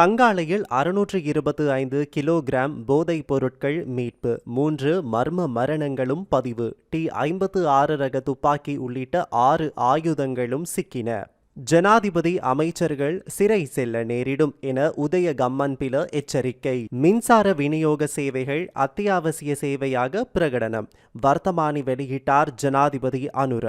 தங்காலையில் அறுநூற்று இருபத்து ஐந்து கிலோகிராம் போதைப் பொருட்கள் மீட்பு மூன்று மர்ம மரணங்களும் பதிவு டி ஐம்பத்து ஆறு ரக துப்பாக்கி உள்ளிட்ட ஆறு ஆயுதங்களும் சிக்கின. ஜனாதிபதி அமைச்சர்கள் சிறை செல்ல நேரிடும் என உதய கம்மன்பில எச்சரிக்கை. மின்சார விநியோக சேவைகள் அத்தியாவசிய சேவையாக பிரகடனம் வர்த்தமானி வெளியிட்டார் ஜனாதிபதி அனுர.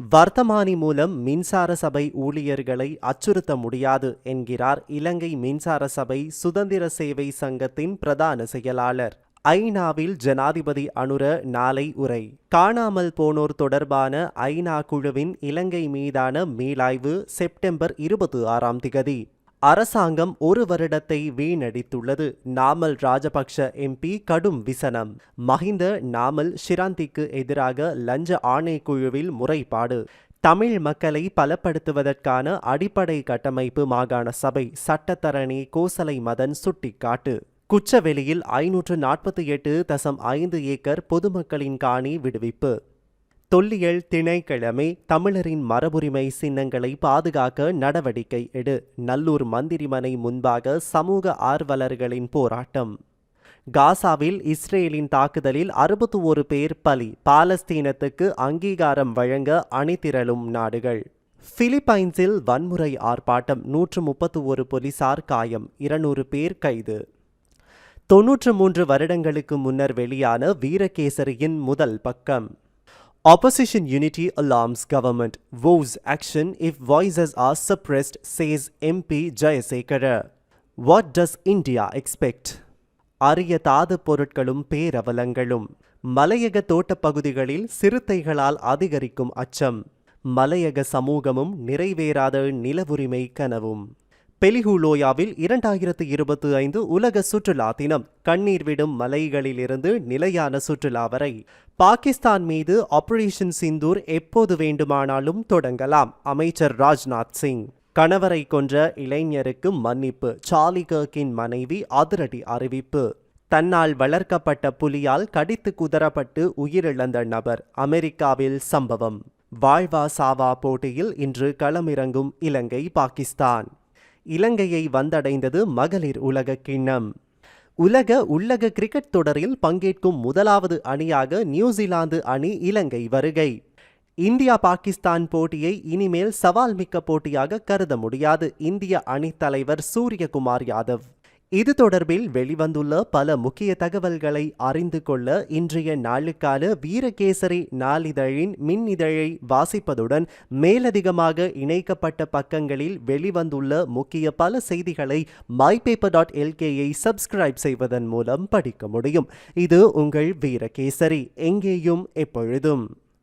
வர்த்தமானி மூலம் மின்சார சபை ஊழியர்களை அச்சுறுத்த முடியாது என்கிறார் இலங்கை மின்சார சபை சுதந்திர சேவை சங்கத்தின் பிரதான செயலாளர். ஐநாவில் ஜனாதிபதி அனுர நாளை உரை. காணாமல் போனோர் தொடர்பான ஐநா குழுவின் இலங்கை மீதான மீளாய்வு செப்டம்பர் இருபத்தி ஆறாம் திகதி. அரசாங்கம் ஒரு வருடத்தை வீணடித்துள்ளது. நாமல் ராஜபக்ஷ எம்பி கடும் விசனம். மஹிந்த நாமல் ஷிராந்திக்கு எதிராக லஞ்ச ஆணைக்குழுவில் முறைப்பாடு. தமிழ் மக்களை பலப்படுத்துவதற்கான அடிப்படை கட்டமைப்பு மாகாண சபை சட்டத்தரணி கோசலை மதன் சுட்டிக்காட்டு. குச்சவெளியில் ஐநூற்று நாற்பத்தி எட்டு தசம் ஐந்து ஏக்கர் பொதுமக்களின் காணி விடுவிப்பு. தொல்லியல் திணைக்கிழமை தமிழரின் மரபுரிமை சின்னங்களை பாதுகாக்க நடவடிக்கை எடு. நல்லூர் மந்திரிமனை முன்பாக சமூக ஆர்வலர்களின் போராட்டம். காசாவில் இஸ்ரேலின் தாக்குதலில் அறுபத்தி ஒரு பேர் பலி. பாலஸ்தீனத்துக்கு அங்கீகாரம் வழங்க அணிதிரளும் நாடுகள். பிலிப்பைன்ஸில் வன்முறை ஆர்ப்பாட்டம் நூற்று முப்பத்து ஒரு போலீசார் காயம். இருநூறு பேர் கைது. தொன்னூற்று மூன்று வருடங்களுக்கு முன்னர் வெளியான வீரகேசரியின் முதல் பக்கம். Opposition unity alarms government. Vows action if voices are suppressed, says MP Jayasekara. What does India expect? அரிய பொருட்களும் பேரவலங்களும் மலையக தோட்டப் பகுதிகளில் சிறுத்தைகளால் அதிகரிக்கும் அச்சம் மலையக சமூகமும் நிறைவேறாத நிலவுரிமை கனவும் பெலிஹுலோயாவில் இரண்டாயிரத்து இருபத்தி ஐந்து உலக சுற்றுலா தினம். கண்ணீர் விடும் மலைகளிலிருந்து நிலையான சுற்றுலா வரை. பாகிஸ்தான் மீது ஆபரேஷன் சிந்தூர் எப்போது வேண்டுமானாலும் தொடங்கலாம். அமைச்சர் ராஜ்நாத் சிங். கணவரை கொன்ற இளைஞருக்கு மன்னிப்பு. சார்லி கர்க்கின் மனைவி அதிரடி அறிவிப்பு. தன்னால் வளர்க்கப்பட்ட புலியால் கடித்து குதறப்பட்டு உயிரிழந்த நபர். அமெரிக்காவில் சம்பவம். வாழ்வா சாவா போட்டியில் இன்று களமிறங்கும் இலங்கை பாகிஸ்தான். இலங்கையை வந்தடைந்தது மகளிர் உலக கிண்ணம். உலக உள்ளக கிரிக்கெட் தொடரில் பங்கேற்கும் முதலாவது அணியாக நியூசிலாந்து அணி இலங்கை வருகை. இந்தியா பாகிஸ்தான் போட்டியை இனிமேல் சவால் மிக்க போட்டியாக கருத முடியாது. இந்திய அணித் தலைவர் சூரியகுமார் யாதவ். இது தொடர்பில் வெளிவந்துள்ள பல முக்கிய தகவல்களை அறிந்து கொள்ள இன்றைய நாளுக்கான வீரகேசரி நாளிதழின் மின் இதழை வாசிப்பதுடன் மேலதிகமாக இணைக்கப்பட்ட பக்கங்களில் வெளிவந்துள்ள முக்கிய பல செய்திகளை மைபேப்பர் டாட் எல்கேயை சப்ஸ்கிரைப் செய்வதன் மூலம் படிக்க முடியும். இது உங்கள் வீரகேசரி. எங்கேயும் எப்பொழுதும்.